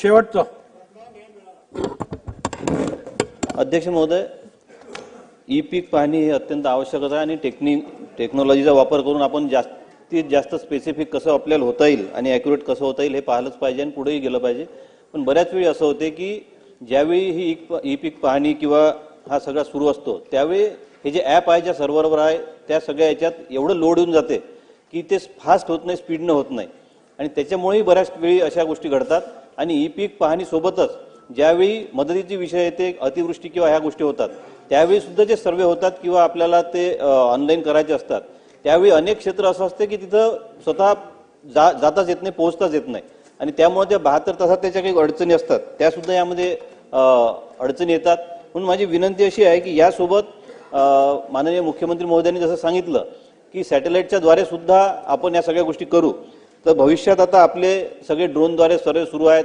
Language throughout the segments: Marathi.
शेवटचं. अध्यक्ष महोदय ई पीक पाहणी हे अत्यंत आवश्यकच आहे आणि टेक्निक टेक्नॉलॉजीचा वापर करून आपण जास्तीत जास्त स्पेसिफिक कसं आपल्याला होता येईल आणि ॲक्युरेट कसं होता येईल हे पाहिलंच पाहिजे आणि पुढेही गेलं पाहिजे. पण बऱ्याच वेळी असं होते की ज्यावेळी ही ई पीक पाहणी किंवा हा सगळा सुरू असतो त्यावेळी हे जे ॲप आहे ज्या सर्व्हरवर आहे त्या सगळ्या याच्यात एवढं लोड येऊन जाते की ते फास्ट होत नाही स्पीडनं होत नाही. आणि त्याच्यामुळेही बऱ्याच वेळी अशा गोष्टी घडतात. आणि ही पीक पाहणीसोबतच ज्यावेळी मदतीचे विषय येते अतिवृष्टी किंवा ह्या गोष्टी होतात त्यावेळी सुद्धा जे सर्वे होतात किंवा आपल्याला ते ऑनलाईन करायचे असतात त्यावेळी अनेक क्षेत्र असं असते की तिथं स्वतः जा जाताच येत नाही पोहोचताच येत नाही. आणि त्यामुळे त्या बहात्तर तासात त्याच्या काही अडचणी असतात त्या सुद्धा यामध्ये अडचणी येतात. म्हणून माझी विनंती अशी आहे की यासोबत माननीय मुख्यमंत्री महोदयांनी जसं सांगितलं की सॅटेलाईटच्या द्वारे सुद्धा आपण या सगळ्या गोष्टी करू. तर भविष्यात आता आपले सगळे ड्रोनद्वारे सर्वे सुरू आहेत.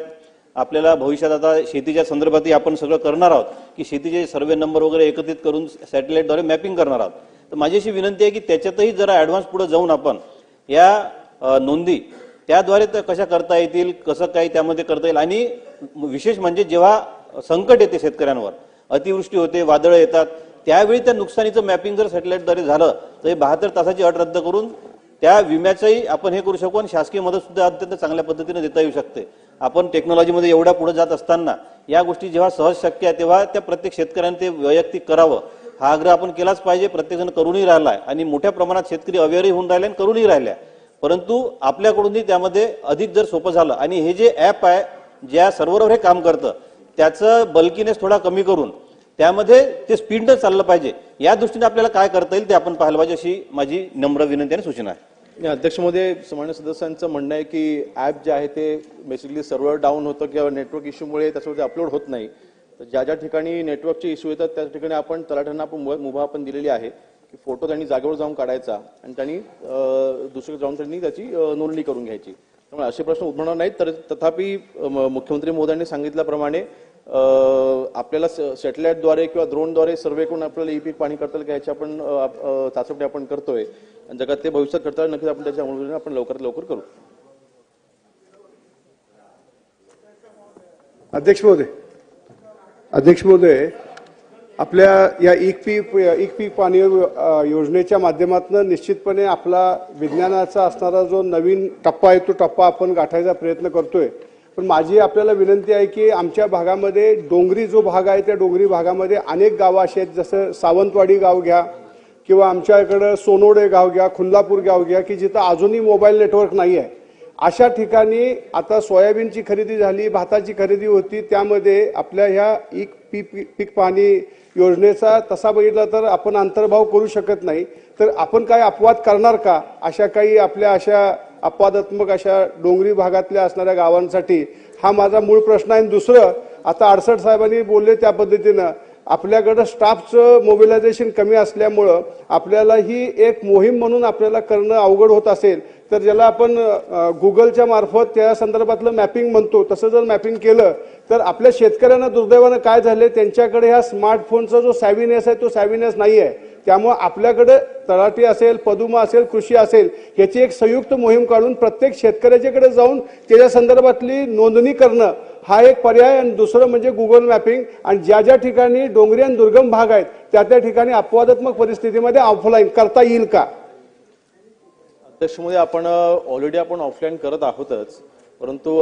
आपल्याला भविष्यात आता शेतीच्या संदर्भातही आपण सगळं करणार आहोत की शेतीचे सर्वे नंबर वगैरे एकत्रित करून सॅटेलाईटद्वारे मॅपिंग करणार आहोत. तर माझी अशी विनंती आहे की त्याच्यातही जरा ॲडव्हान्स पुढे जाऊन आपण या नोंदी त्याद्वारे तर कशा करता येतील कसं काही त्यामध्ये करता येईल आणि विशेष म्हणजे जेव्हा संकट येते शेतकऱ्यांवर अतिवृष्टी होते वादळं येतात त्यावेळी त्या नुकसानीचं मॅपिंग जर सॅटेलाईटद्वारे झालं तर हे बहात्तर तासाची अट रद्द करून त्या विम्याचंही आपण हे करू शकू आणि शासकीय मदत सुद्धा अत्यंत चांगल्या पद्धतीने देता येऊ शकते. आपण टेक्नॉलॉजीमध्ये एवढ्या पुढे जात असताना या गोष्टी जेव्हा सहज शक्य आहे तेव्हा त्या प्रत्येक शेतकऱ्याने ते वैयक्तिक करावं. हा आग्रह आपण केलाच पाहिजे. प्रत्येकजण करूनही राहिलाय आणि मोठ्या प्रमाणात शेतकरी अवेअरही होऊन राहिले आणि करूनही राहिल्या. परंतु आपल्याकडूनही त्यामध्ये अधिक जर सोपं झालं आणि हे जे ॲप आहे ज्या सर्व्हरवर हे काम करतं त्याचं बल्कीनेस थोडा कमी करून त्यामध्ये ते स्पीडनं चाललं पाहिजे. या दृष्टीने आपल्याला काय करता येईल ते आपण पाहायला पाहिजे अशी माझी नम्र विनंती आणि सूचना आहे. अध्यक्ष महोदय सामान्य सदस्यांचं म्हणणं आहे की ॲप जे आहे ते बेसिकली सर्व्हर डाऊन होतं किंवा नेटवर्क इश्यूमुळे त्याच्यावरती अपलोड होत नाही. तर ज्या ज्या ठिकाणी नेटवर्कचे इश्यू येतात त्या ठिकाणी आपण तलाठ्यांना आपण मुभा मुभा आपण दिलेली आहे की फोटो त्यांनी जागेवर जाऊन काढायचा आणि त्यांनी दुसरीकडे जाऊन त्यांनी त्याची नोंदणी करून घ्यायची. त्यामुळे असे प्रश्न उद्भवणार नाहीत. तर तथापि म- मुख्यमंत्री मोदयांनी सांगितल्याप्रमाणे आपल्याला सॅटेलाईटद्वारे किंवा ड्रोनद्वारे सर्वे करून आपल्याला ई पीक पाणी करता येईल का याची आपण चाचपणी आपण करतोय. आणि जगात ते भविष्यात करता येईल, नक्कीच आपण त्याच्या अंमलबजावणी आपण लवकरात लवकर करू. अध्यक्ष महोदय. अध्यक्ष महोदय आपल्या या एक पीक एक पीक पाणी योजनेच्या माध्यमातून निश्चितपणे आपला विज्ञानाचा असणारा जो नवीन टप्पा आहे तो टप्पा आपण गाठायचा प्रयत्न करतोय. पण माझी आपल्याला विनंती आहे की आमच्या भागामध्ये डोंगरी जो भाग आहे त्या डोंगरी भागामध्ये अनेक गावं अशी आहेत जसं सावंतवाडी गाव घ्या किंवा आमच्या इकडं सोनोडे गाव घ्या खुल्लापूर गाव घ्या की जिथं अजूनही मोबाईल नेटवर्क नाही आहे. अशा ठिकाणी आता सोयाबीनची खरेदी झाली भाताची खरेदी होती त्यामध्ये आपल्या ह्या एक पीक पीक पाणी योजनेचा तसा बघितला तर आपण अंतर्भाव करू शकत नाही. तर आपण काय अपवाद करणार का? अशा काही आपल्या अशा अपवादात्मक अशा डोंगरी भागातल्या असणाऱ्या गावांसाठी हा माझा मूळ प्रश्न आहे. आणि दुसरं आता आडसठ साहेबांनी बोलले त्या पद्धतीनं आपल्याकडं स्टाफचं मोबिलायझेशन कमी असल्यामुळं आपल्याला ही एक मोहीम म्हणून आपल्याला करणं अवघड होत असेल तर ज्याला आपण गुगलच्या मार्फत त्या संदर्भातलं मॅपिंग म्हणतो तसं जर मॅपिंग केलं तर आपल्या शेतकऱ्यांना दुर्दैवानं काय झाले त्यांच्याकडे ह्या स्मार्टफोनचा जो सॅव्हिनेस आहे तो सॅव्हिनेस नाही आहे त्यामुळं आपल्याकडे तळाटी असेल पदुमा असेल कृषी असेल याची एक संयुक्त मोहीम काढून प्रत्येक शेतकऱ्याच्याकडे जाऊन त्याच्या संदर्भातली नोंदणी करणं हा एक पर्याय आणि दुसरं म्हणजे गुगल मॅपिंग आणि ज्या ज्या ठिकाणी डोंगरी आणि दुर्गम भाग आहेत त्या त्या ठिकाणी अपवादात्मक परिस्थितीमध्ये ऑफलाईन करता येईल का? अध्यक्षमध्ये आपण ऑलरेडी आपण ऑफलाईन करत आहोतच. परंतु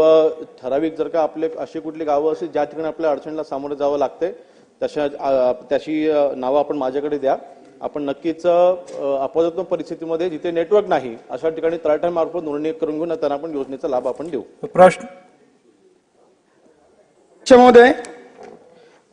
ठराविक जर का आपले अशी कुठली गावं असेल ज्या ठिकाणी आपल्या अडचणीला सामोरं जावं लागते तशा त्याची नावं आपण माझ्याकडे द्या. आपण नक्कीच अपवादात्मक परिस्थितीमध्ये जिथे नेटवर्क नाही अशा ठिकाणी तलाठ्यांमार्फत नोंदणी करून घेऊन त्यांना आपण योजनेचा लाभ आपण देऊ. प्रश्न? महोदय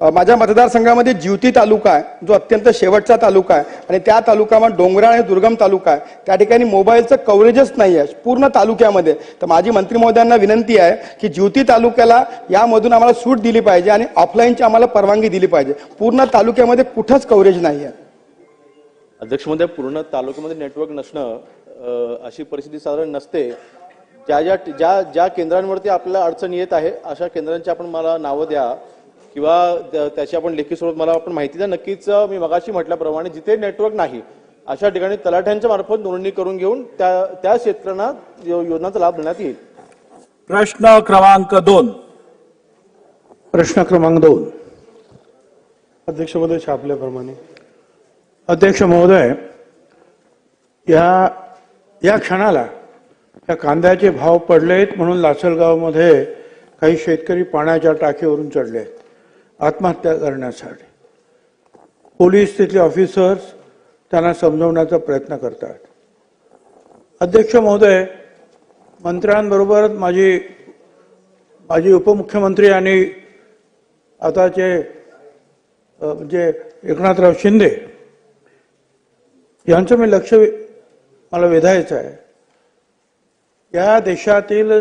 माझ्या मतदारसंघामध्ये जिवती तालुका आहे जो अत्यंत शेवटचा तालुका आहे आणि त्या तालुक्यामध्ये डोंगराळ आणि दुर्गम तालुका आहे. त्या ठिकाणी मोबाईलचं कव्हरेजच नाही आहे पूर्ण तालुक्यामध्ये. तर माझी मंत्री महोदयांना विनंती आहे की जिवती तालुक्याला यामधून आम्हाला सूट दिली पाहिजे आणि ऑफलाईनची आम्हाला परवानगी दिली पाहिजे. पूर्ण तालुक्यामध्ये कुठंच कव्हरेज नाही आहे. अध्यक्षमध्ये पूर्ण तालुक्यामध्ये नेटवर्क नसणं अशी परिस्थिती साधारण नसते. ज्या ज्या ज्या ज्या केंद्रांवरती आपल्याला अडचण येत आहे अशा केंद्रांची आपण मला नावं द्या. किंवा त्या- त्याची आपण लेखी स्वरूपात मला आपण माहिती द्या. नक्कीच मी मगाशी म्हटल्याप्रमाणे जिथे नेटवर्क नाही अशा ठिकाणी तलाठ्यांच्या मार्फत नोंदणी करून घेऊन त्या त्या शेतकऱ्यांना यो- योजनांचा लाभ देण्यात येईल. प्रश्न क्रमांक दोन. प्रश्न क्रमांक दोन. अध्यक्ष महोदय छापल्याप्रमाणे. अध्यक्ष महोदय या या क्षणाला या कांद्याचे भाव पडलेत म्हणून लासलगावमध्ये काही शेतकरी पाण्याच्या टाकीवरून चढले आहेत. आत्महत्या करण्यासाठी. पोलीस तिथले ऑफिसर्स त्यांना समजवण्याचा प्रयत्न करतात. अध्यक्ष महोदय मंत्र्यांबरोबरच माझी माझी उपमुख्यमंत्री आणि आताचे म्हणजे एकनाथराव शिंदे यांचं मी लक्ष मला वेधायचं आहे. या देशातील